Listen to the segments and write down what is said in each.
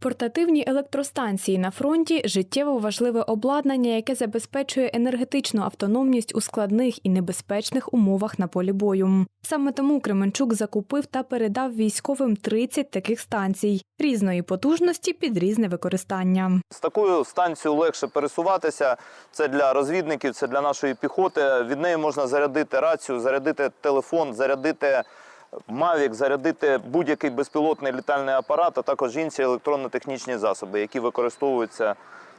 Портативні електростанції на фронті життєво важливе обладнання, яке забезпечує енергетичну автономність у складних і небезпечних умовах на полі бою. Саме тому Кременчук закупив та передав військовим 30 таких станцій різної потужності під різне використання. З такою станцією легше пересуватися. Це для розвідників, це для нашої піхоти. Від неї можна зарядити рацію, зарядити телефон, зарядити Мавік, зарядити будь-який безпілотний літальний апарат, а також інші електронно-технічні засоби, які використовуються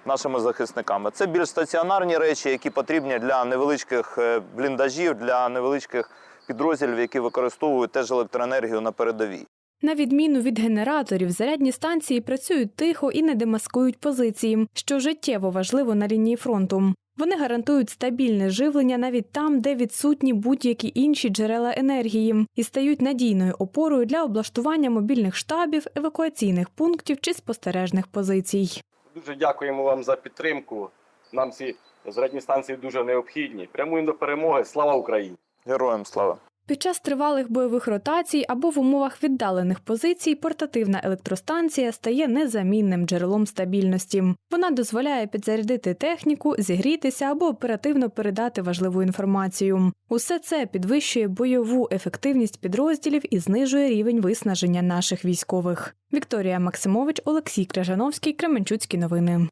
нашими захисниками. Це більш стаціонарні речі, які потрібні для невеличких е, бліндажів, для невеличких підрозділів, які використовують теж електроенергію на передовій. На відміну від генераторів, зарядні станції працюють тихо і не демаскують позиції, що життєво важливо на лінії фронту. Вони гарантують стабільне живлення навіть там, де відсутні будь-які інші джерела енергії, і стають надійною опорою для облаштування мобільних штабів, евакуаційних пунктів чи спостережних позицій. Дуже дякуємо вам за підтримку. Нам ці зарядні станції дуже необхідні. Прямуємо до перемоги. Слава Україні! Героям слава! Під час тривалих бойових ротацій або в умовах віддалених позицій портативна електростанція стає незамінним джерелом стабільності. Вона дозволяє підзарядити техніку, зігрітися або оперативно передати важливу інформацію. Усе це підвищує бойову ефективність підрозділів і знижує рівень виснаження наших військових. Вікторія Максимович, Олексій Крижановський, Кременчуцькі новини.